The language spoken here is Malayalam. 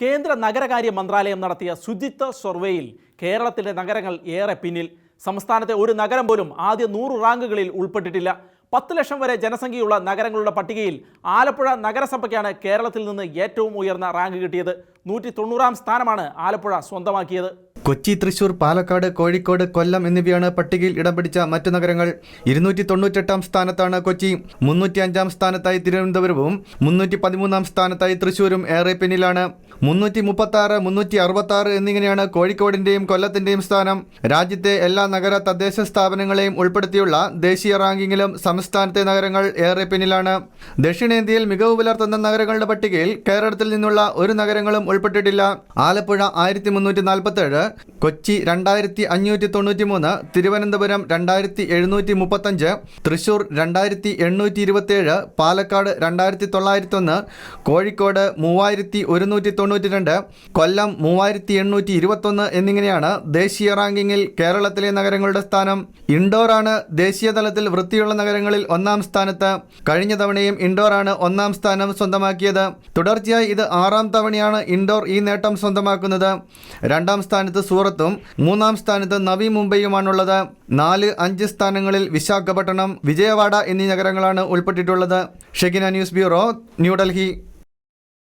കേന്ദ്ര നഗരകാര്യ മന്ത്രാലയം നടത്തിയ ശുചിത്വ സർവേയിൽ കേരളത്തിലെ നഗരങ്ങൾ ഏറെ പിന്നിൽ. സംസ്ഥാനത്തെ ഒരു നഗരം പോലും ആദ്യ നൂറ് റാങ്കുകളിൽ ഉൾപ്പെട്ടിട്ടില്ല. പത്ത് ലക്ഷം വരെ ജനസംഖ്യയുള്ള നഗരങ്ങളുടെ പട്ടികയിൽ ആലപ്പുഴ നഗരസഭയ്ക്കാണ് കേരളത്തിൽ നിന്ന് ഏറ്റവും ഉയർന്ന റാങ്ക് കിട്ടിയത്. നൂറ്റി തൊണ്ണൂറാം സ്ഥാനമാണ് ആലപ്പുഴ സ്വന്തമാക്കിയത്. കൊച്ചി തൃശൂർ പാലക്കാട് കോഴിക്കോട് കൊല്ലം എന്നിവയാണ് പട്ടികയിൽ ഇടം പിടിച്ച മറ്റു നഗരങ്ങൾ. ഇരുന്നൂറ്റി തൊണ്ണൂറ്റെട്ടാം സ്ഥാനത്താണ് കൊച്ചി. മുന്നൂറ്റി അഞ്ചാം സ്ഥാനത്തായി തിരുവനന്തപുരവും മുന്നൂറ്റി പതിമൂന്നാം സ്ഥാനത്തായി തൃശൂരും ഏറെ പിന്നിലാണ്. മുന്നൂറ്റി മുപ്പത്തി ആറ് മുന്നൂറ്റി അറുപത്തി ആറ് എന്നിങ്ങനെയാണ് കോഴിക്കോടിന്റെയും കൊല്ലത്തിന്റെയും സ്ഥാനം. രാജ്യത്തെ എല്ലാ നഗര തദ്ദേശ സ്ഥാപനങ്ങളെയും ഉൾപ്പെടുത്തിയുള്ള ദേശീയ റാങ്കിങ്ങിലും സംസ്ഥാനത്തെ നഗരങ്ങൾ ഏറെ പിന്നിലാണ്. ദക്ഷിണേന്ത്യയിൽ മികവ് പുലർത്തുന്ന നഗരങ്ങളുടെ പട്ടികയിൽ കേരളത്തിൽ നിന്നുള്ള ഒരു നഗരങ്ങളും ഉൾപ്പെട്ടിട്ടില്ല. ആലപ്പുഴ ആയിരത്തി മുന്നൂറ്റി നാൽപ്പത്തേഴ് കൊച്ചി രണ്ടായിരത്തി അഞ്ഞൂറ്റി തൊണ്ണൂറ്റി മൂന്ന് തിരുവനന്തപുരം രണ്ടായിരത്തി എഴുന്നൂറ്റി മുപ്പത്തഞ്ച് തൃശൂർ രണ്ടായിരത്തി എണ്ണൂറ്റി ഇരുപത്തേഴ് പാലക്കാട് രണ്ടായിരത്തി തൊള്ളായിരത്തി ഒന്ന് കോഴിക്കോട് മൂവായിരത്തി ഒരുന്നൂറ്റി തൊണ്ണൂറ്റി രണ്ട് കൊല്ലം മൂവായിരത്തി എണ്ണൂറ്റി ഇരുപത്തൊന്ന് എന്നിങ്ങനെയാണ് ദേശീയ റാങ്കിങ്ങിൽ കേരളത്തിലെ നഗരങ്ങളുടെ സ്ഥാനം. ഇൻഡോറാണ് ദേശീയ തലത്തിൽ വൃത്തിയുള്ള നഗരങ്ങളിൽ ഒന്നാം സ്ഥാനത്ത്. കഴിഞ്ഞ തവണയും ഇൻഡോറാണ് ഒന്നാം സ്ഥാനം സ്വന്തമാക്കിയത്. തുടർച്ചയായി ഇത് ആറാം തവണയാണ് ഇൻഡോർ ഈ നേട്ടം സ്വന്തമാക്കുന്നത്. രണ്ടാം സ്ഥാനത്ത് സൂറത്തും മൂന്നാം സ്ഥാനത്ത് നവി മുംബൈയുമാണുള്ളത്. നാല് അഞ്ച് സ്ഥാനങ്ങളിൽ വിശാഖപട്ടണം വിജയവാഡ എന്നീ നഗരങ്ങളാണ് ഉൾപ്പെട്ടിട്ടുള്ളത്. Shegina news bureau New Delhi.